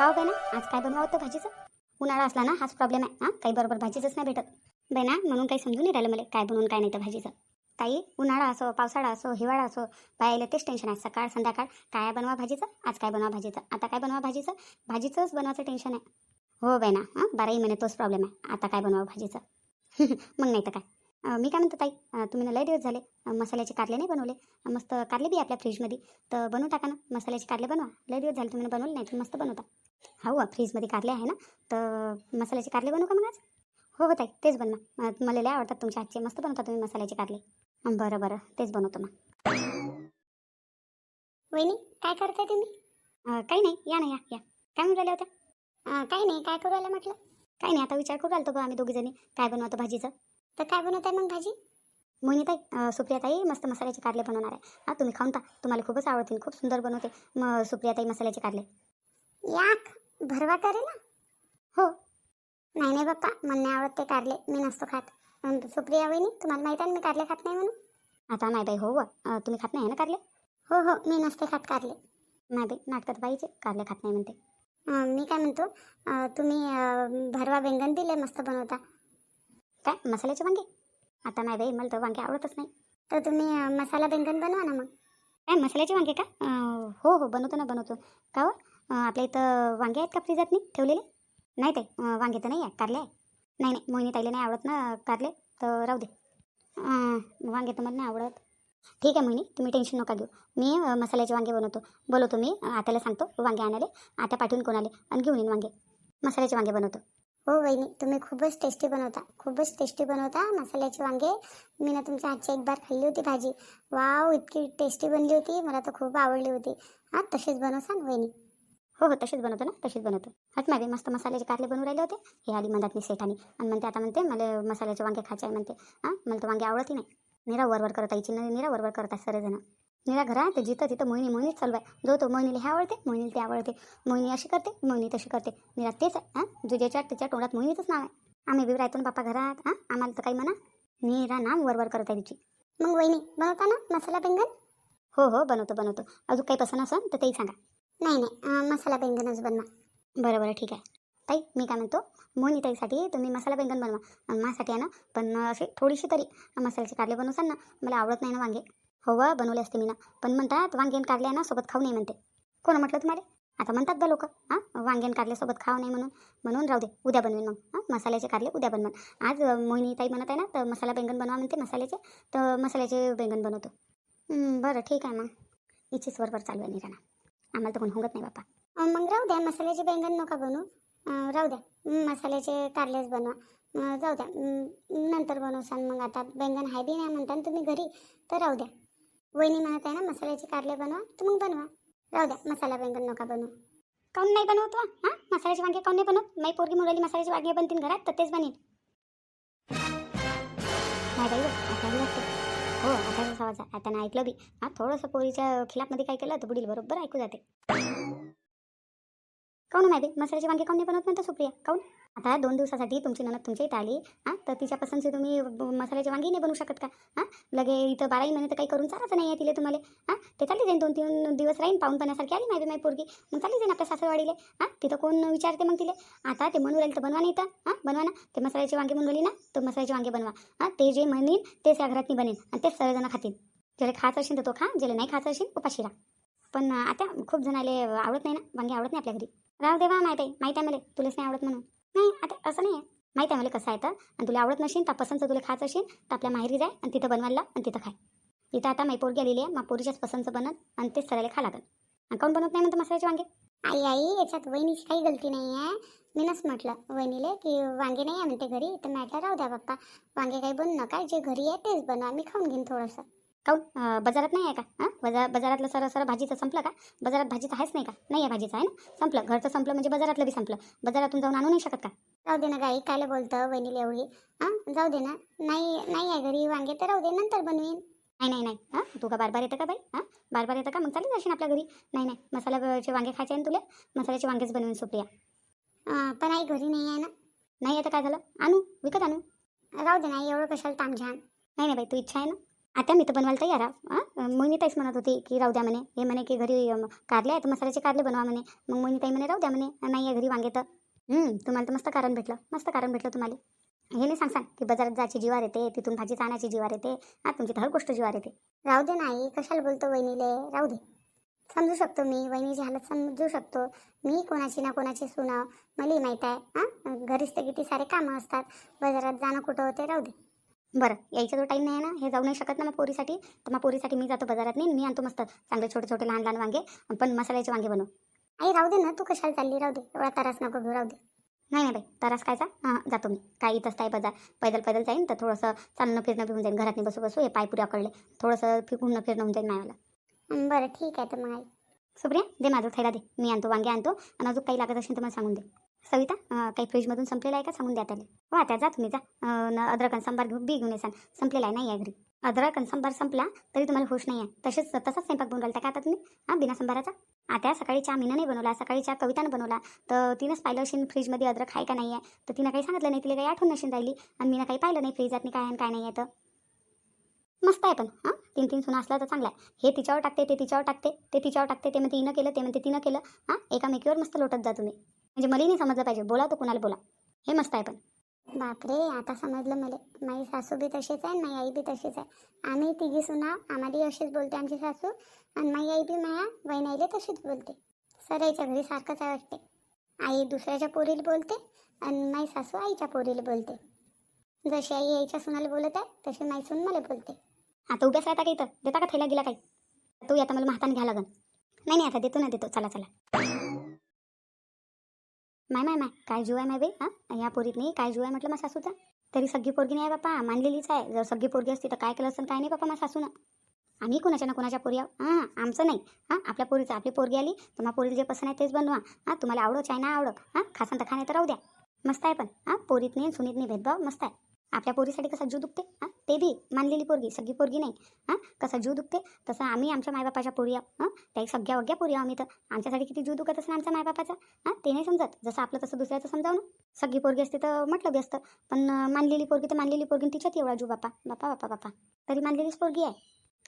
का हो ना आज काय बनवावं होतं भाजीचं? उन्हाळा असला ना हाच प्रॉब्लेम आहे. हां काही बरोबर भाजीचंच नाही भेटत. ना म्हणून काही समजून नाही राहिलं मला काय बनवून काय नाही तर भाजीचं. ताई उन्हाळा असो पावसाळा असो हिवाळा असो बायाला तेच टेन्शन आहे. सकाळ संध्याकाळ काय बनवा भाजीचं? आज काय बनवा भाजीचं? आता काय बनवा भाजीचं? भाजीचंच बनवायचं टेन्शन आहे. हो बाई ना हां बाराही महिने तोच प्रॉब्लेम आहे. आता काय बनवा भाजीचं? मग नाही तर काय. मी काय म्हणतो ताई तुम्ही ना लय दिवस झाले मसाल्याचे कारले नाही बनवले. मस्त कारले बी आपल्या फ्रीजमध्ये तर बनवू टाका ना? मसाल्याचे कारले बनवा. लय दिवस झाले तुम्ही बनवले नाही तुम्ही मस्त बनवता. हो फ्रीजमध्ये कारले आहे ना? तर मसाल्याचे कारले बनवू का मग आज? हो हो ताई तेच बनवा. मला लय आवडतात तुमच्या हातचे मस्त बनवता तुम्ही मसाल्याचे कारले. बरं बरं तेच बनवतो मग. वहिनी काय करताय तुम्ही? काही नाही या ना या या. काय म्हणून राहिल्या होत्या? काही नाही काय करू राहिल्या म्हटलं? काही नाही आता विचार करू राहिलो बा आम्ही दोघीजणी. काय बनवतो भाजीचं? तर काय बनवताय मग भाजी? मोहिनीताई अं, सुप्रियाताई मस्त मसाल्याचे कारले बनवणार आहे. हा तुम्ही खाऊन पहा. तुम्हाला खूपच आवडतील खूप सुंदर बनवते मग सुप्रियाताई मसाल्याचे कारले. याक भरवा करे ना. हो. नाही नाही बाप्पा मला नाही आवडत ते कारले. मी नसतो खात. सुप्रिया वहिनी तुम्हाला माहिती आहे मी कारले खात नाही म्हणून? आता नाही बाई हो व. तुम्ही खात नाही आहे ना कारले? हो हो मी नसते खात कारले. नाही बाई नाटकात बाईचे कारले खात नाही म्हणते. मी काय म्हणतो तुम्ही भरवा बेंगन दिले मस्त बनवता. काय मसाल्याचे वांगे? आता नाही बाई मला तर वांगे आवडतच नाही. तर तुम्ही मसाला बेंगन बनवा ना मग. काय मसाल्याचे वांगे का? हो हो बनवतो ना बनवतो. का आपल्या इथं वांगे आहेत का फ्रीजात नाही ठेवलेले? नाही ते वांगे तर नाही आहे कारले आहे. नाही नाही मोहिनी ताईला नाही आवडत ना कारले तर राहू दे. वांगे तर मला नाही आवडत. ठीक आहे मोहिनी तुम्ही टेन्शन नका घेऊ. मी मसाल्याचे वांगे बनवतो. बोलवतो मी आत्याला सांगतो वांगे आणाले आता पाठवून कोणाले आणि घेऊन येईन वांगे. मसाल्याचे वांगे बनवतो. हो वहिनी तुम्ही खूपच टेस्टी बनवता खूपच टेस्टी बनवता मसाल्याचे वांगे. मी ना तुमच्या हातची एक बार खाल्ली होती भाजी. वाव इतकी टेस्टी बनली होती मला तर खूप आवडली होती. हां तशीच बनवसान वहिनी. हो हो तशीच बनवतो ना तशीच बनवतो. हट मागे मस्त मसाल्याचे कारले बनवून राहिले होते. हे आली म्हणतात मी सेठानी आणि म्हणते आता म्हणते मला मसाल्याचे वांगे खायचे आहे म्हणते. हां मला तर वांगे आवडतही नाही. निरा वरवर करत आईची निरा वरवर करता सर्वजण निरा घरात जिथं तिथं मोहिनी मोहिनीच चालू आहे. जो तो मोहिनीला हे आवडते मोहिनीला ते आवडते. मोहिनी अशी करते मोहिनी तशी करते. निरा तेच आहे हां? जो त्याच्या तोंडात मोहिनीचंच नाव आहे. आम्ही बी राहतो ना बापा घरात हां? आम्हाला तर काही म्हणा. निरा नाम वरवर करत आहे तिची. मग वहिनी बनवता ना मसाला बेंगन हो हो बनवतो बनवतो. अजून काही पसंत असेल तर तेही सांगा. नाही नाही. मसाला बैंगनच बनवा. बरं बरं. ठीक आहे. ताई मी काय म्हणतो? मोहिनीताईसाठी तुम्ही मसाला बेंगन बनवा. माझ्यासाठी आहे ना पण अशी थोडीशी तरी मसाल्याचे कारले बनवसान ना. मला आवडत नाही ना वांगे. हो व बनवले असते मी ना. पण म्हणतात वांगे आणि कारले आहे ना सोबत खाऊ नाही म्हणते. कोण म्हटलं तुम्हाला? आता म्हणतात बा लोक हां? वांगे आणि सोबत खाऊ नाही म्हणून. म्हणून राहू दे. उद्या बनवेन मग. हां? मसाल्याचे कारले उद्या बनवेन. आज मोहिनीताई मोहिनी ताई म्हणत आहे ना तर मसाला बेंगन बनवा म्हणते मसाल्याचे. तर मसाल्याचे बैंगन बनवतो. बरं. ठीक आहे मग. इचीच बरोबर चालू आहे निराणा आम्हाला तर कोण होत नाही बापा मग राहू द्या मसाल्याचे बैंगन नका बनवू. राहू द्या. मसाल्याचे कारलेच बनवा. जाऊ द्या. नंतर बनवसान मग आता बैंगन हाय बी नाही म्हणता ना तुम्ही घरी तर राहू द्या. वहिनी म्हणत आहे ना मसाल्याचे कारले बनवा तर मग बनवा. राहू द्या. मसाला बैंगन नका बनवू. काऊन नाही बनवतो हां? मसाल्याचे वांगे काऊन नाही बनवत? माई पोरगी मुलाली मसाल्याचे वांगे बनतील घरात तर तेच बनेल. नाही बाई हो, आता बी वाटतं आता वाजा आता ऐकलं बी. हा थोडंसं पोरीच्या खिलाफमध्ये काय केलं तर पुढील बरोबर ऐकू जाते. काऊन हो माहिती मसाल्याची वांगे काऊन नाही बनवत म्हणता सुप्रिया? काऊन? आता दोन दिवसासाठी तुमची ननद तुमच्या इथं आली हां? तर तिच्या पसंतची तुम्ही मसाल्याची वांगी वांगे नाही बनवू शकत का? हां? लगे इथं बाराही महिने तर काही करून चालायचं नाही आहे तिले तुम्हाला. हां? ते चालली जाईन दोन तीन दिवस राहीन पाहून पाण्यासारखी आली माहिती माही पोरगी. मग चालली जाईन आपल्या सासरवाडीले. हां? तिथं कोण विचारते मग तिले? आता ते म्हणून राहील तर बनवा नाही तर. हां? बनवा ना. ते मसाल्याची वांगे म्हणून ना तर मसाल्याचे वांगे बनवा. हां? ते जे म्हणेन तेच या घरात बनेन आणि तेच सर्वजण खातील ज्याला खायचं असेल तर तो खा ज्याला नाही खायचं असेल उपाशी राहा. पण आता खूप जणाले आवडत नाही ना वांगे आवडत नाही आपल्या घरी. राहू दे बा माहिती आहे माहिती आहे मला. तुलाच नाही आवडत म्हणून. नाही आता असं नाही आहे माहिती आहे मला कसं आहे तर. आणि तुला आवडत नसेल तर पसंतचं तुला खायचं असेल तर आपल्या माहेरी जाय आणि तिथं बनवायला आणि तिथं खाय. इथं आता माई पोरगी आलेली आहे. मग पोरीच्याच पसंतचं बनत आणि तेच सरायला खा लागत आणि काऊन बनवत नाही म्हणतं मसाल्याचे वांगे? आई आई याच्यात वहिनीची काही गलती नाही आहे मीनच म्हटलं वहिनीले की वांगे नाही आहे म्हणते घरी. तर म्हटलं राहू द्या बाप्पा वांगे काही बनवू नका. जे घरी आहे तेच बनवा. मी खाऊन घेईन थोडंसं. काऊन बाजारात नाही आहे का? हां बाजार बाजारातलं सर सर भाजीचं संपलं का? बाजारात भाजीचं आहेच नाही का? नाही आहे भाजीचं आहे ना? संपलं. घरचं संपलं म्हणजे बाजारातलं बी संपलं. बाजारातून जाऊन आणू नाही शकत का? जाऊ दे ना गाई कायला बोलतं वहिनीला एवढी. हां जाऊ दे ना. नाही नाही आहे घरी वांगे तर राहू दे नंतर बनवीन. नाही नाही नाही. हां तू का बार बार येतं का बाई? हां बार बार येतं का? मग चालेल जाशील आपल्या घरी. नाही नाही. मसाल्याचे वांगे खायचे आहे ना तुला? मसाल्याचे वांगेच बनवीन सुप्रिया. अं, पण आई घरी नाही आहे ना? नाही आता काय झालं? आणू विकत आणू. राहू दे ना एवढं कशाला तामझाम. नाही नाही बाई तू इच्छा आहे ना? आता मी तर बनवायला तयार आहे. हां? ताईच म्हणत होती की राहू द्या म्हणे. हे म्हणे की घरी कारले आहे तर मसाल्याचे कारले बनवा म्हणे. मग मोहिनीताई म्हणे राहू द्या म्हणे. नाही आहे घरी वांगे तर. तुम्हाला तर मस्त कारण भेटलं. मस्त कारण भेटलं तुम्हाला. हे नाही सांग सांग. की बाजारात जायची जीवार येते तिथून भाजी आणायची जीवार येते. हा तुमची तर हर गोष्ट जीवार येते. राहू दे नाही कशाला बोलतो वहिनीले? राहू दे. समजू शकतो मी वहिनीची हालत समजू शकतो. मी कोणाची ना कोणाची सुना मलाही माहीत आहे. हां? घरीच तर किती सारे कामं असतात. बाजारात जाणं कुठं होते राहू दे. बरं यायचा जो टाईम नाही आहे ना हे जाऊ नाही शकत ना मग पोरीसाठी. तर मग पोरीसाठी मी जातो बाजारात नाही मी आणतो मस्त चांगले छोटे छोटे लहान लहान वांगे पण मसाल्याचे वांगे बनव. आई राहू दे ना तू कशाला चालली राहू दे. एवढा तरास नको घेऊ राहू दे. नाही नाही बाई तरास खायचा हां जातो मी. काय इथंच काय बाजार? पैदल पैदल जाईन तर थोडंसं चालणं फिरणं होऊन जाईन घरात बसू बसू हे पाय पुऱ्या कळले थोडंसं फिरून फिरणं होऊन जाईन मायाला बरं ठीक आहे तर मग आई. सुप्रिया दे माझं थैला दे. मी आणतो वांगे आणतो. आणि अजून काही लागत असेल तर मला सांगून दे. सविता काही फ्रीजमधून संपलेला आहे का? सांगून द्या त्याला. हो आता जा तुम्ही जा. अद्रक आणि सांबार घेऊ बी घेऊन येसान संपलेला आहे नाही आहे घरी. अद्रक आणि सांबार संपला तरी तुम्हाला होश नाही आहे. तसेच तसाच स्वयंपाक बनवला का आता तुम्ही? हां बिना सांबाराचा? आता सकाळी चहा मीनं नाही बनवला सकाळी चहा कवितानं बनवला. तर तिनंच पाहिलं असेल फ्रीजमध्ये अद्रक आहे का नाही आहे? तर तिनं काही सांगितलं नाही तिला काही आठवण नशीन राहिली. आणि मीनं काही पाहिलं नाही फ्रीजात काय आहे आणि काय नाही आहे तर? मस्त आहे पण हां? तीन तीन सुना असला तर चांगला आहे. हे तिच्यावर टाकते ते तिच्यावर टाकते ते तिच्यावर टाकते ते म्हणते हिनं केलं ते म्हणते तिनं केलं. हां एकामेकीवर मस्त लोटत जा तुम्ही. म्हणजे नाही समजलं पाहिजे. बोला तो कुणाला बोला. हे मस्त आहे पण. बापरे आता समजलं मला. माझी सासू बी तशीच आहे माझी आई बी तशीच आहे. आम्ही तिघी सुना आम्हालाही अशीच बोलते आमची सासू आणि माझी आई बी माया वहिनाईले तशीच बोलते. सराईच्या घरी सारखंच आहे वाटते. आई दुसऱ्याच्या पोरीला बोलते आणि माझी सासू आईच्या पोरीला बोलते. जशी आई आईच्या सुनाला बोलत आहे तशी माझी सून मला बोलते. आता उभ्याच राहता का इथं? देता का थैला गेला काही? तू आता मला महातान घ्या लागन. नाही नाही आता देतो ना देतो. चला चला. माय माय माय काय जीव आहे माय बे हां? या पोरीत नाही. काय जीव आहे म्हटलं मग सासूचा. तरी सगळी पोरगी नाही आहे बापा. मानलेलीच आहे. जर सगळी पोरगी असती तर काय केलं असतं काय नाही बापा मग सासूनं. आम्ही कोणाच्या ना कोणाच्या पोरी आहो. हां आमचं नाही. हां आपल्या पोरीचं. आपली पोरगी आली तर मग पोरीला जे पसंत आहे तेच बनवा. हां तुम्हाला आवडो चाय ना आवडो. हां खासन तर खाणे तर राहू द्या. मस्त आहे पण. हां पोरीत नाही सुनीत नाही भेदभाव. मस्त आहे. आपल्या पोरीसाठी कसा जीव दुखते? हां? ते बी मानलेली पोरगी सगळी पोरगी नाही. हां? कसा जीव दुखते? तसं आम्ही आमच्या मायबापाच्या पोरी आहो. हां? त्या सगळ्या वग्या पोरी आहो आम्ही तर. आमच्यासाठी किती जीव दुखत असं आमच्या मायबापाचा? हां? ते नाही समजत. जसं आपलं तसं दुसऱ्याचं समजावून ना सगळी पोरगी असते तर म्हटलं बी असतं. पण मानलेली पोरगी तर मानलेली पोरगी तिच्यात एवढा जीव बापा. बापा बापा बापा. तरी मानलेलीच पोरगी आहे.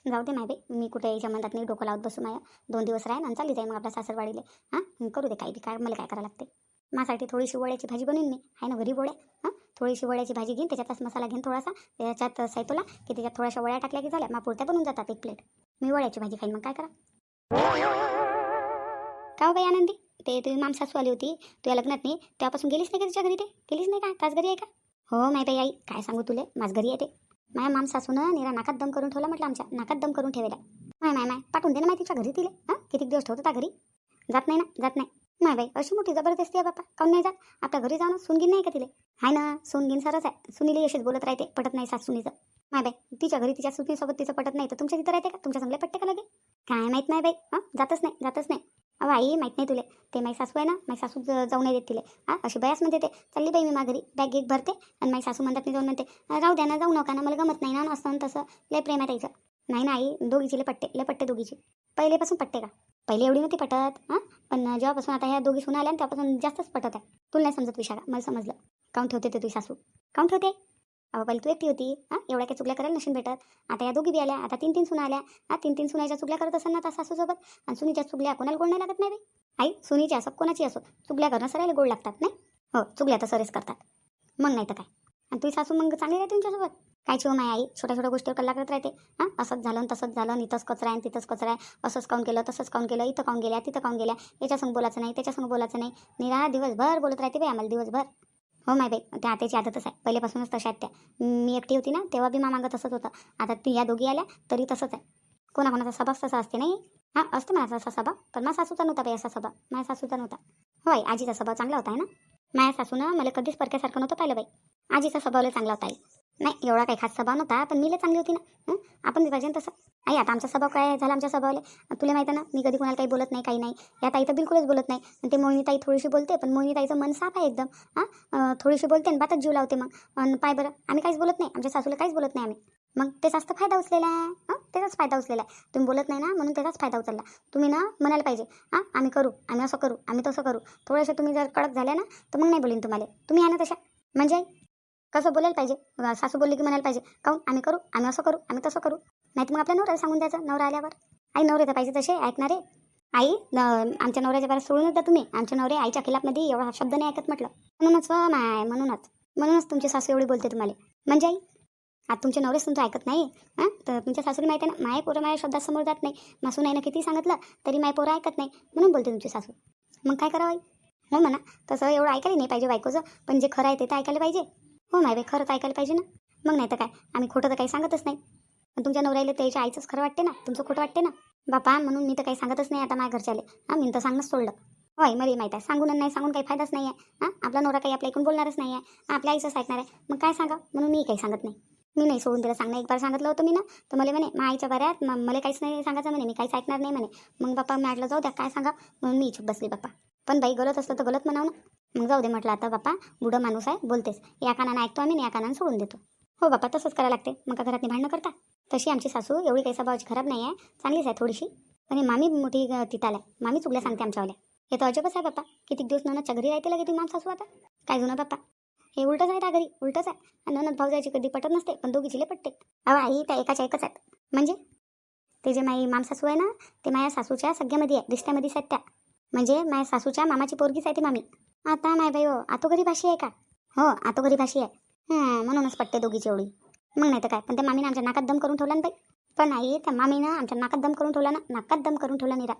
जाऊ दे माय बाई. मी कुठे यायच्या म्हणतात नाही डोकं लावत बसू माया. दोन दिवस राहीन आणि चालली जाईल मग आपल्या सासरवाडीले. हां? करू दे काही बी. काय मला काय करावं लागते माझ्यासाठी थोडीशी वड्याची भाजी बनवीन मी. आहे ना घरी वड्या? हां? थोडीशी वड्याची भाजी घेईन त्याच्यातच मसाला घेईन थोडासा. त्याच्यात सैतोला की त्याच्यात थोड्याशा वड्या टाकल्या की झाल्या मग पुरत्या बनून जातात एक प्लेट मी वड्याची भाजी खाईन मग काय करा? का हो बाई आनंदी? ते तुम्ही माम सासू आली होती तुझ्या लग्नात नाही तेव्हापासून गेलीच नाही का तुझ्या घरी ते? गेलीच नाही का? तास घरी आहे का? हो माय बाई आई काय सांगू तुले? माझ घरी आहे ते. माया माम सासूनं निरा नाकात दम करून ठेवला म्हटलं आमच्या नाकात दम करून ठेवला माय माय माय पाठवून दे ना माय तिच्या घरी तिले. हां? किती दिवस ठेवतो त्या घरी? जात नाही ना जात नाही. माय बाई अशी मोठी जबरदस्ती आहे बापा. काऊन नाही जात? आपल्या घरी जाऊन सुनगीन नाही का तिले? हाय ना सुनगीन सरच आहे. सुनीली अशीच बोलत राहते पटत नाही सास सुनीचं. माय बाई तिच्या घरी तिच्या सुनीसोबत तिचं पटत नाही तर तुमच्या तिथं राहते का? तुमच्या चांगले पटते का लगे? काय माहीत नाही बाई हां? जातच नाही जातच नाही. अहो आई माहीत नाही तुले. ते माई सासू आहे ना माई सासू जाऊ नाही देत तिले. हां अशी बयास म्हणते ते. चालली बाई मी माघरी बॅग एक भरते आणि माई सासू म्हणतात मी जाऊन म्हणते राहू द्या ना जाऊ नका ना मला गमत नाही ना असं तसं. लय प्रेम आहे त्याचं. नाही ना आई दोघीची लय पट्टे लय पट्टे दोघीची. पहिलेपासून पट्टे का? पहिले एवढी नव्हती पटत हां? पण जेव्हापासून आता ह्या दोघी सुना आल्या ना जास्तच पटत आहे. तुला नाही समजत विशाखा मला समजलं. काऊन ठेवते ते तुझी सासू. काऊन ठेवते अहो पहिले तू एकटी होती हां? एवढ्या काही चुकल्या करायला नशीन भेटत. आता या दोघी बी आल्या आता तीन तीन सुना आल्या. हा तीन तीन सुनाच्या चुकल्या करत असेल ना आता सासूसोबत? आणि सुनीच्या चुकल्या कोणाला गोड नाही लागत नाही बाई आई सुनीची असो कोणाची असो चुकल्या करणं सरायला गोड लागतात नाही? हो चुकल्या तर सरेस करतात. मग नाही तर काय. आणि तुझी सासू मग चांगली राहते तुमच्यासोबत? काय चिव माय आई? छोट्या छोट्या गोष्टीवर कल्ला करत राहते. हां? असंच झालं तसंच झालं आणि इथंच कचरा आहे आणि तिथंच कचरा आहे. असंच काऊन केलं तसंच काऊन केलं इथं काऊन गेल्या तिथं काऊन गेल्या याच्यासंग बोलायचं नाही त्याच्यासंग बोलायचं नाही. निरा दिवसभर बोलत राहते बाई आम्हाला दिवसभर. हो माय बाई त्या आत्याची आदतच आहे. पहिल्यापासूनच तशा आहेत त्या. मी एकटी होती ना तेव्हा बी मामांग तसंच होतं. आता ती या दोघी आल्या तरी तसंच आहे. कोणाकोणाचा स्वभाव तसा असते नाही? हां असते माझा असा स्वभाव पण माझा सासूचा नव्हता बाई असा स्वभाव. माझ्या सासूचा नव्हता. होय आजीचा स्वभाव चांगला होता आहे ना? माझ्या सासूनं मला कधीच परक्यासारखं नव्हतं पाहिलं बाई. आजीचा स्वभाव चांगला होता आहे नाही एवढा काही खास स्वभाव नव्हता पण मी लय चांगली होती ना. आपण बी पाहिजे तसं. आई आता आमचा स्वभाव काय झाला आमच्या स्वभावाला? तुला माहिती आहे ना मी कधी कोणाला काही बोलत नाही काही नाही. या ताई तर बिलकुलच बोलत नाही. आणि ते मोहिनी ताई थोडीशी बोलते पण मोहिनी ताईचं मन साफ आहे एकदम. हां? थोडीशी बोलते आणि बातच जीव लावते मग. आणि पाय बरं आम्ही काहीच बोलत नाही. आमच्या सासूला काहीच बोलत नाही आम्ही. मग त्याचाच तर फायदा उचलेला. आहे हां? त्याचाच फायदा उचलेला आहे. तुम्ही बोलत नाही ना म्हणून त्याचाच फायदा उचलला. तुम्ही ना म्हणायला पाहिजे. हां? आम्ही करू आम्ही असं करू आम्ही तसं करू. थोड्याशा तुम्ही जर कडक झाल्या ना तर मग नाही बोलीन तुम्हाला. तुम्ही आहे ना तशा. म्हणजे? आई कसं बोलायला पाहिजे? सासू बोलली की म्हणायला पाहिजे. काहून? आम्ही करू आम्ही असं करू आम्ही तसं करू. नाही मग आपल्या नवऱ्याला सांगून द्यायचं नवरा आल्यावर. आई नवरे तर पाहिजे तसे ऐकणारे आई आमच्या नवऱ्याच्या बाहेर सोडून येता तुम्ही. आमच्या नवरे आईच्या खिलाफमध्ये एवढा शब्द नाही ऐकत म्हटलं. म्हणूनच व माय म्हणूनच. म्हणूनच तुमची सासू एवढी बोलते तुम्हाला. म्हणजे आई आता तुमचे नवरेच तुमचं ऐकत नाही हां तर तुमच्या सासूला माहिती आहे ना माय पोरं माझ्या शब्दासमोर जात नाही. मासू नाही ना किती सांगितलं तरी माय पोरं ऐकत नाही. म्हणून बोलते तुमची सासू. मग काय करावं आई? हो म्हणा तसं एवढं ऐकायला नाही पाहिजे बायकोचं पण जे खरं आहे ते तर ऐकायला पाहिजे. हो माय बाई खरंच ऐकायला पाहिजे ना. मग नाही तर काय आम्ही खोटं तर काही सांगतच नाही. पण तुमच्या नवऱ्याला त्याच्या आईचंच खरं वाटते ना तुमचं खोटं वाटते ना. बापा म्हणून मी तर काही सांगतच नाही आता माझ्या घरच्याले. हां मी तर सांगणंच सोडलं. होय मला माहीत आहे. सांगून नाही सांगून काही फायदाच नाही आहे हां आपला नवरा काही आपल्या ऐकून बोलणारच नाही आहे आपल्या आईचंच ऐकणार आहे. मग काय सांगा म्हणून मी काही सांगत नाही. मी नाही सोडून तिला सांगणं. एक बार सांगितलं होतं मी ना तर मला म्हणे मा आईच्या बऱ्यात मला काहीच नाही सांगायचं म्हणे मी काहीच ऐकणार नाही म्हणे. मग बाप्पा मी म्हटलं जाऊ द्या काय सांगा म्हणून मी इच्छुक बसली बाप्पा पण बाई गलत असलं तर गलत म्हणाव ना. मग जाऊ दे म्हटलं आता बापा बुडं माणूस आहे बोलतेस. या कानानं ऐकतो आम्ही या कानानं सोडून देतो. हो बाप्पा तसंच करायला लागते. मग का घरात भांडणं करता? तशी आमची सासू एवढी काही स्वभावाची खराब नाही आहे. चांगलीच आहे थोडीशी. पण मामी मोठी अं, आहे. मामी चुकल्या सांगते आमच्यावाल्या. हे तर अजबच आहे बाप्पा. किती दिवस ननदच्या घरी राहते लगे तुम्ही माम सासू आता? काय जुना बाप्पा? हे उलटच आहे त्या घरी उलटच आहे. आणि ननद भाऊजायची कधी पटत नसते पण दोघीची पटते. अहो आई त्या एकाच्या एकच आहेत. म्हणजे? ते जे माई माम सासू आहे ना ते माझ्या सासूच्या सगळ्यामध्ये आहे रिश्त्यामध्येच आहेत त्या म्हणजे माझ्या सासूच्या मामाची पोरगीच आहे ती मामी. आता माय बाई हो. आतो घरी भाषी आहे का? हो आतो घरी भाषी आहे. म्हणूनच पट्टे दोघीची एवढी. मग नाही तर काय पण त्या मामीनं आमच्या नाकात दम करून ठेवला ना बाई. पण आई त्या मामीनं आमच्या नाकात दम करून ठेवला ना नाकात दम करून ठेवला निरा.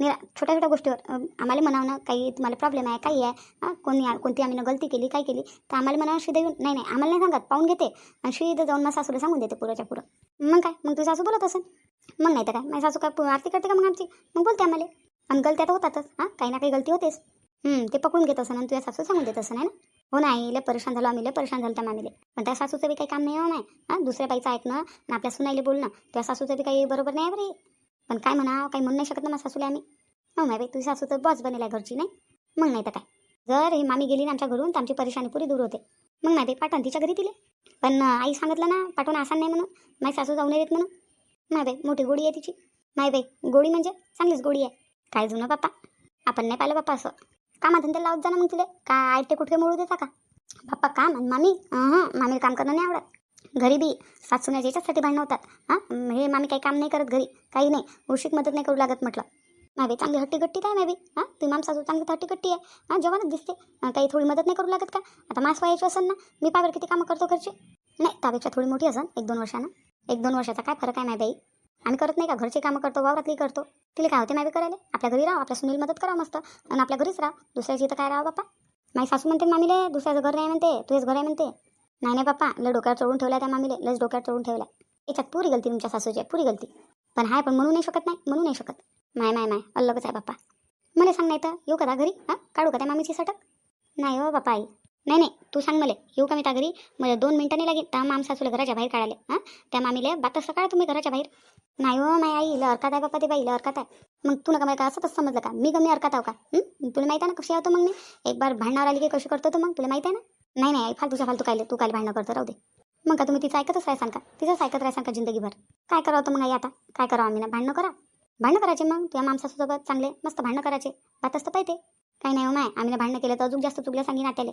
निरा छोट्या छोट्या गोष्टीवर आम्हाला म्हणावं ना काही तुम्हाला प्रॉब्लेम आहे काही आहे? कोणी कोणती आम्ही गलती केली काय केली? तर आम्हाला म्हणावं शिदा येऊन नाही नाही आम्हाला नाही सांगत पाहून घेते. आणि शिदा जाऊन मग सासूला सांगून देते पुराच्या पुरं मग काय मग तू सासू बोलत असेल. मग नाही तर काय माझी सासू काय आरती करते का मग आमची? मग बोलते आम्हाला. आणि गलत्या तर होतातच हां काही ना काही गलती होतेच. ते पकडून घेत असं तुझ्या सासू सांगून देत असं नाही ना? हो नाही लय परेशान झालो आम्ही लय परेशान झालं त्या मामीले. पण त्या सासूचं बी काही काम नाही हो नाही हां दुसऱ्या बाईचं ऐकणं आणि आपल्या सुनाईले बोलणं त्या सासूचं बी काही बरोबर नाही बरे पण काय म्हणा काही म्हणू नाही शकत ना सासूले सासूला आम्ही. हो माय बाई तुझी सासू तर बॉस बनेल आहे घरची नाही? मग नाही तर काय? जर ही मामी गेली ना आमच्या घरून तर आमची परेशानी पुरी दूर होते. मग नाही बाई पाठवून तिच्या घरी दिले पण आई सांगितलं ना पाठवून आसान नाही म्हणून. माझी सासू जाऊन येत म्हणून. नाही बाई मोठी गोडी आहे तिची. नाही बाई गोडी म्हणजे चांगलीच गोडी आहे. काय जुनं बाप्पा? आपण नाही पाहिलं बाप्पा असं. कामाधंदे लावत जा ना मग तिले. काय ते कुठे मोडू देता का? बाप्पा काम आणि मामी? हां मामीला काम करणं नाही आवडत. घरी बी सासूण्याच्या याच्यासाठी भांडणं होतात हां? हे मामी काही काम नाही करत घरी. काही नाही उशीक मदत नाही करू लागत म्हटलं. मावी चांगली हट्टी काय आहे हां? तुम्ही माम सासू चांगली हट्टीगट्टी आहे. हां जेवणच दिसते. काही थोडी मदत नाही करू लागत का? आता मास व्हायची असेल ना मी पावर किती कामं करतो घरचे? नाही त्यापेक्षा थोडी मोठी असेल एक दोन वर्षानं. एक दोन वर्षाचा काय फरक आहे नाही बाई? आम्ही करत नाही का? घरची कामं करतो वावरातली करतो. तिला काय होते नाही करायला आपल्या घरी राहा आपल्या सुनील मदत करा मस्त. आणि आपल्या घरीच राहा. दुसऱ्याची तर काय राहा बाप्पा? माझी सासू म्हणते मामीले दुसऱ्याचं घर नाही म्हणते तुझेच घर आहे म्हणते. नाही नाही बाप्पा लय डोक्यावर चढून ठेवला त्या मामीले लस डोक्यावर चढून ठेवला याच्यात पुरी गलती तुमच्या सासूची आहे पुरी गलती. पण हाय पण म्हणू नाही शकत नाही म्हणू नाही शकत. माय माय माय अलगच आहे बाप्पा. मला सांग नाही तर येऊ का घरी? हां? काढू का त्या मामीची सटक? नाही हो बाप्पा आई. नाही नाही तू सांग मला. येऊ का मी त्या घरी? मला दोन मिनिटांनी लागेल. त्या माम सासूला घराच्या बाहेर काढाले हां? त्या मामीले बात सकाळ तुम्ही घराच्या बाहेर. नाही हो माय आई लय हरकत आहे बापा ते बाई लय हरकत आहे. मग तू नका मला का असंच समजलं का? मी कमी हरकत आहो का? तुला माहिती आहे ना कशी होतो मग मी? एक बार भांडणावर आली की कशी करतो तो मग? तुला माहिती आहे ना? नाही नाही आई फालतूच्या फालतू काय तू काय भांडणं करतो? राहू दे. मग का तुम्ही तिचं ऐकतच राहायसान का? तिचंच ऐकत राहायसान का जिंदगीभर? काय करावं तर मग आई आता? काय करावं आम्ही ना? भांडणं करा. भांडणं करायचे मग? तुझ्या मामसासोबत चांगले मस्त भांडणं करायचे. बातच तर पाहिजे काही नाही हो माय आम्ही भांडणं केलं तर अजून जास्त चुकल्या सांगीन आत्याले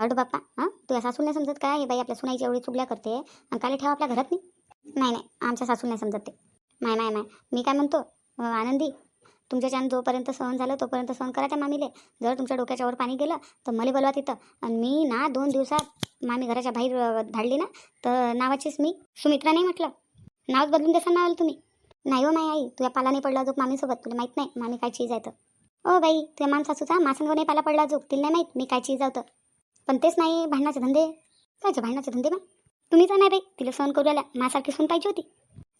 अड बाप्पा हां? तुझ्या सासूला नाही समजत काय हे बाई आपल्या सुनाईची एवढी चुगल्या करते. आणि काले ठेवा आपल्या घरात नाही. नाही नाही. आमच्या सासूला नाही समजत ते. माय माय माय. मी काय म्हणतो? आनंदी. तुमच्याच्यानं जोपर्यंत सहन झालं तोपर्यंत सहन करा त्या मामीले. जर तुमच्या डोक्याच्या वर पाणी गेलं तर मला बोलवा तिथं. आणि मी ना दोन दिवसात मामी घराच्या बाहेर धाडली ना तर नावाचीच मी सुमित्रा नाही म्हटलं. नावच बदलून देसान नावाला तुम्ही. नाही हो माई आई तुझ्या पाला नाही पडला जो मामीसोबत. तुला माहीत नाही मामी काय चीज आहे तर. ओ बाई तुझ्या मान सासूचा मासंग नाही पाला पडला जो तिला नाही माहीत मी काय चीज होतं पण तेच नाही भांडणाचे धंदे. कायचे भांडणाचे धंदे मग तुम्ही तर नाही बाई तिला सहन करू आला माझ्यासारखी सून पाहिजे होती.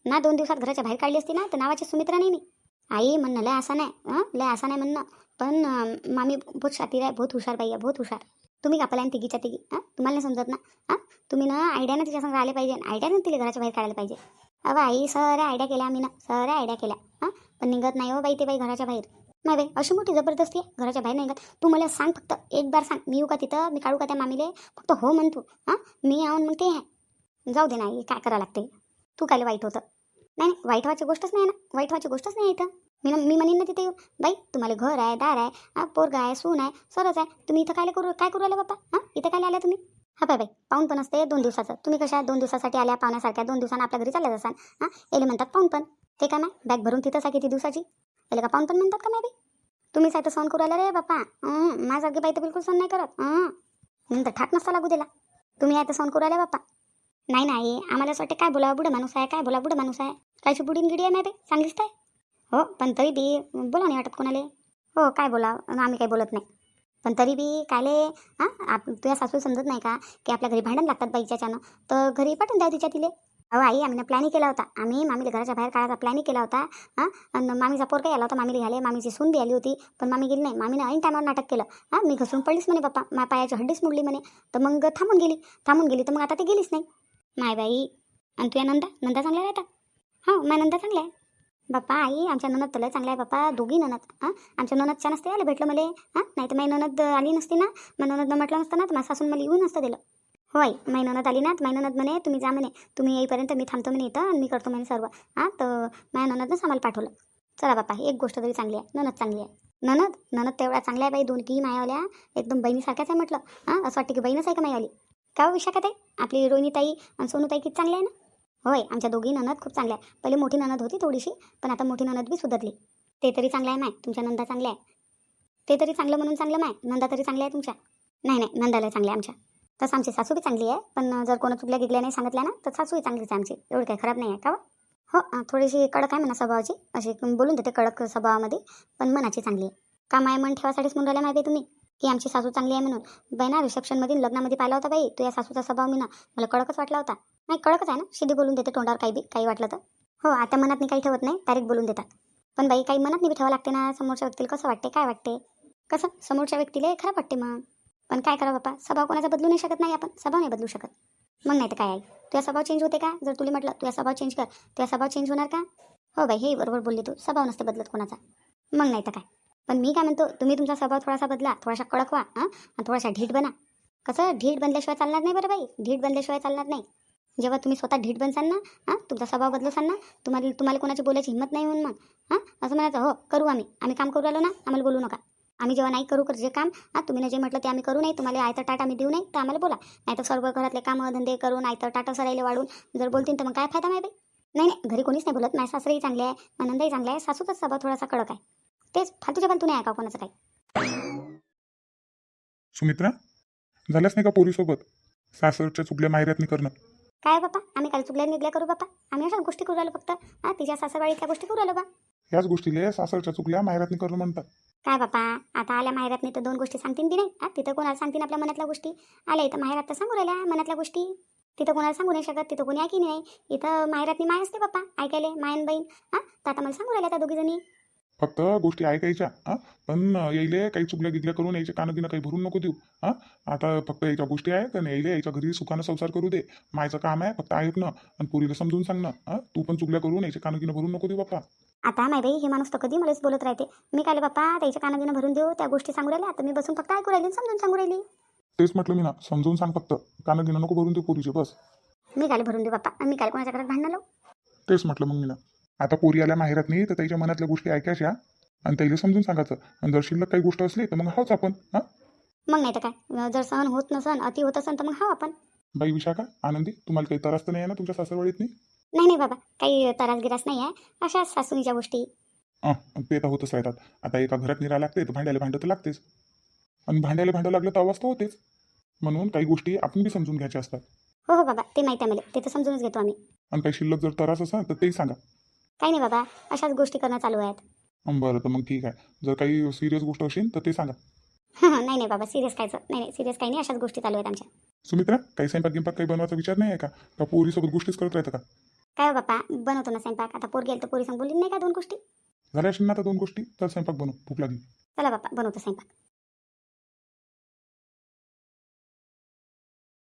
ना दोन दिवसात घराच्या बाहेर काढली असती ना तर नावाची सुमित्रा नाही मी. आई म्हणणं लय आसान नाही हां? लय आसान नाही म्हणणं. पण मामी बहुत शातीर आहे बहुत हुशार बाई आहे बहुत हुशार. तुम्ही कापला आणि तिघीच्या तिघी हां? तुम्हाला नाही समजत ना हां? तुम्ही ना आयडियानं तिच्या संग आले पाहिजे. आयडियानं तिला घराच्या बाहेर काढायला पाहिजे. अहो आई सऱ्या आयडिया केल्या आम्ही ना. सऱ्या आयडिया केल्या हां? पण निघत नाही हो बाई ते बाई घराच्या बाहेर. नाही बाई अशी मोठी जबरदस्ती आहे. घराच्या बाहेर नाही का तू मला सांग फक्त एक बार सांग. मी येऊ का तिथं? मी काढू का त्या मामीले? फक्त हो म्हण तू. हां? मी आऊन मग ते आहे. जाऊ दे नाही काय करावं लागते तू काय वाईट होतं? नाही नाही वाईट व्हायची गोष्टच नाही ना. वाईट व्हायची गोष्टच नाही इथं. मी मी म्हणेन ना तिथे येऊ. बाई तुम्हाला घर आहे दार आहे पोरगा आहे सून आहे सरच आहे. तुम्ही इथं काय करू काय करू आले बाप्पा? हां? इथं काय आल्या तुम्ही? हा बाय बाई पाहून पण असते दोन दिवसाचं. तुम्ही कशा दोन दिवसासाठी आल्या? पाहुण्यासारख्या दोन दिवसांना आपल्या घरी चालल्या असाल हां? येले म्हणतात पाहून पण. ते काय नाही बॅग भरून तिथंच आहे किती दिवसाची? याला का पाहून पण म्हणतात का नाही बी तुम्हीच आहे तर सहन करू राहिला रे बाप्पा. माझ्यासारखी बाई तर बिलकुल सहन नाही करत. नंतर ठाक नसता लागू दिला. तुम्ही आहे तर सहन करू आल्या बाप्पा. नाही नाही आम्हाला असं वाटते काय बोलावं बुडं माणूस आहे काय बोला बुडं माणूस आहे. कायची बुडीन गिडी आहे नाही बाई चांगलीच काय हो पण तरी बी बोला नाही वाटत कोणाले. हो काय बोला आम्ही काही बोलत नाही. पण तरी बी कायले हां आप तुझ्या सासू समजत नाही का की आपल्या घरी भांडण लागतात बाईच्याच्यानं तर घरी पाठवून द्या तिच्या तिले. अहो आई आम्ही प्लॅनिंग केला होता. आम्ही मामीला घराच्या बाहेर काढायचा प्लॅनिंग केला होता. हां? आणि मामीचा पोर काय आला होता मामीला घ्यायला. मामीची सून बी आली होती पण मामी गेली नाही. मामीनं ऐन टायमावर नाटक केलं. हां? मी घसरून पडलीच म्हणे बाप्पा मा पायाची हड्डीच मुडली म्हणे. तर मग थांबून गेली. थांबून गेली तर मग आता ते गेलीच नाही. माय बाई. आणि तुझ्या नंदा? नंदा चांगल्या राहतात हो माय नंदा चांगल्या आहे. बाप्पा आई आमच्या ननद तुला चांगल्या आहे बाप्पा. दोघी ननद. हां? आमच्या ननदच्या नसते आलं भेटलं मला. हां? नाही तर माझी ननद आली नसती ना? मग ननदनं म्हटलं नसतं ना तर माझ्या सासून मला येऊन नसतं दिलं. होय माई ननद आली ना तर माई ननद म्हणे तुम्ही जा म्हणे. तुम्ही येईपर्यंत मी थांबतो म्हणे इथं आणि मी करतो म्हणे सर्व. हां तर माझ्या ननदनंच आम्हाला पाठवलं. चला बापा एक गोष्ट तरी चांगली आहे. ननद चांगली आहे. ननद? ननद तेवढ्या चांगल्या आहे बाई. दोन की मायावाल्या. एकदम बहिणीसारख्याच आहे म्हटलं. हां असं वाटतं की बहीणच आहे का मायावाली? का हो विशाखात आहे आपली रोहिणीताई आणि सोनूताई किती चांगल्या आहे ना? होय आमच्या दोघी ननद खूप चांगल्या आहे. पहिले मोठी ननद होती थोडीशी पण आता मोठी ननद बी सुधारली. ते तरी चांगलं आहे माय. तुमच्या नंदा चांगल्या आहे. ते तरी चांगलं म्हणून चांगलं माय. नंदा तरी चांगल्या आहे तुमच्या? नाही नाही. नंदाला चांगल्या आमच्या. तसं आमची सासू बी चांगली आहे पण जर कोणा चुकल्या गिकल्या नाही सांगितल्या ना तर सासूही चांगलीच आहे आमची. एवढी काही खराब नाही आहे का हो? हो थोडीशी कडक आहे म्हणा स्वभावाची. अशी बोलून देते कडक स्वभावामध्ये पण मनाची चांगली आहे. का माय मन ठेवासाठीच म्हणून राहिले माहिती तुम्ही की आमची सासू चांगली आहे म्हणून. बाई ना रिसेप्शनमध्ये लग्नामध्ये पाहिला होता बाई तू या सासूचा स्वभाव मी ना मला कडकच वाटला होता. नाही कडकच आहे ना शिदी बोलून देते तोंडावर काही बी काही वाटलं तर. हो आता मनात नाही काही ठेवत नाही डायरेक्ट बोलून देतात. पण बाई काही मनात नाही ठेवावं लागते ना समोरच्या व्यक्तीला कसं वाटते काय वाटते? कसं? समोरच्या व्यक्तीला खराब वाटते मग. पण काय करा बाप्पा? स्वभाव कोणाचा बदलू नाही शकत नाही आपण. स्वभाव नाही बदलू शकत. मग नाही तर काय आहे तुझा स्वभाव चेंज होते का? जर तुला म्हटलं तुझा स्वभाव चेंज कर. तुझा स्वभाव चेंज होणार का? हो बाई हे बरोबर बोलली तू. स्वभाव नसते बदलत कोणाचा. मग नाही तर काय? पण मी काय म्हणतो तुम्ही तुमचा स्वभाव थोडासा बदला थोडासा कडक व्हा हां? आणि थोडासा ढीट बना. कसं? ढीट बनल्याशिवाय चालणार नाही बरं बाई. ढीट बनल्याशिवाय चालणार नाही. जेव्हा तुम्ही स्वतः ढीट बनसाल ना हां? तुमचा स्वभाव बदलसाल ना तुम्हाला तुम्हाला कोणाची बोलायची हिंमत नाही होऊन मग हां? असं म्हणायचं हो करू आम्ही. आम्ही काम करू राहिलो ना आम्हाला बोलू नका. आम्ही जेव्हा नाही करू जे काम हां तुम्ही जे म्हटलं ते आम्ही करू नाही तुम्हाला आयतं टाट आम्ही देऊ नाही तर आम्हाला बोला. नाही तर सर्व घरातले कामं धंदे करून आयतं टाटा सरायला वाढून जर बोलतील तर मग काय फायदा नाही बाई? नाही नाही घरी कोणीच नाही बोलत. माझ्या सासरही चांगले आहे नंदही चांगले आहे सासूचाच स्वभाव थोडासा कडक आहे. तेच फालतूच्या फालतू नाही आहे का कोणाचं काही? सुमित्रा झाल्याच नाही का पोरीसोबत? सासरच्या चुकल्या मायऱ्यातनी करणं काय बापा आम्ही काय चुकल्या निघल्या करू बापा आम्ही अशाच गोष्टी करू राहिलो फक्त. हां तिच्या सासरवाडीतल्या गोष्टी करू राहिलो बा. याच गोष्टीले सासरच्या चुकल्या मायऱ्यातनी करणं म्हणतात. काय बापा आता आल्या माहेरात नाही तर दोन गोष्टी सांगतील बी नाही. तिथं कोणाला सांगतील आपल्या मनातल्या गोष्टी? आल्या इथं माहेरात तर सांगू राहिल्या मनातल्या गोष्टी. तिथं कोणाला सांगू नाही शकत तिथं कोणी ऐकी नाही? इथं माहेरातनी माय असते बापा ऐकायले मायन बहीण. हां तर आता मला सांगू राहिल्या त्या दोघी जणी? फक्त गोष्टी ऐकायच्या हां पण यायले काही चुकल्या गिकल्या करून यायचे कानं गिनं काही भरून नको देऊ. हां आता फक्त याच्या गोष्टी आहेत आणि यायले याच्या घरी सुखानं संसार करू दे. मायचं काम आहे फक्त ऐकणं आणि पोरीला समजून सांगणं. हां तू पण चुकल्या करून याचे कानं गिनं भरून नको देऊ बाप्पा. आता माय बाई हे माणूस तर कधी मलाच बोलत राहते. मी काय बापा त्याच्या कानागिनं भरून देऊ त्या गोष्टी सांगू राहिल्या आता मी बसून फक्त ऐकू राहिली समजून सांगू राहिली. तेच म्हटलं मी ना समजून सांग फक्त. कानं गिनं नको भरून देऊ पोरीचे बस. मी काय भरून देऊ बापा मी काय कोणाच्या घरात भांडणं लावू? तेच म्हटलं मग मी ना आता पोरी आल्या माहेरात नाही तर त्याच्या मनातल्या गोष्टी ऐकायच्या आणि त्याला समजून सांगायचं. आणि जर शिल्लक काही गोष्ट असली तर मग हाच आपण हां? मग नाही तर काय? जर सहन होत नसन अति होत असन तर मग हा आपण. बाई विशाखा आनंदी तुम्हाला काही त्रास तर नाही आहे ना तुमच्या सासरवाडीत नाही नाही नाही बाबा काही तरास गिरास नाही आहे. अशाच सासूनीच्या गोष्टी. अं, ते तर होतच राहतात. आता एका घरात निरा लागते तर भांड्याला भांडं तर लागतेच. आणि भांड्याला भांडं लागलं तर आवाज तर होतेच. म्हणून काही गोष्टी आपण बी समजून घ्यायच्या असतात. हो हो बाबा ते माहिती आहे मला. ते तर समजूनच घेतो आम्ही. आणि काही शिल्लक जर त्रास असेल तर तेही सांगा. काही नाही बाबा अशाच गोष्टी करणं चालू आहेत. अं, बरं तर मग ठीक आहे. जर काही सिरियस गोष्ट असेल तर ते सांगा. नाही नाही बाबा सिरियस कायचं नाही नाही सिरियस काही नाही. अशाच गोष्टी चालू आहेत आमच्या. सुमित्रा काही स्वयंपाक गिंपाक काही बनवायचा विचार नाही आहे का? का पोरीसोबत गोष्टीच करत राहतं का? काय हो बापा? बनवतो ना स्वयंपाक. आता पोर गेल तर पोरी सांग बोलली नाही का दोन गोष्टी? झाल्या असेल ना आता दोन गोष्टी? तर स्वयंपाक बनव भूक लागली. चला बापा बनवतो स्वयंपाक.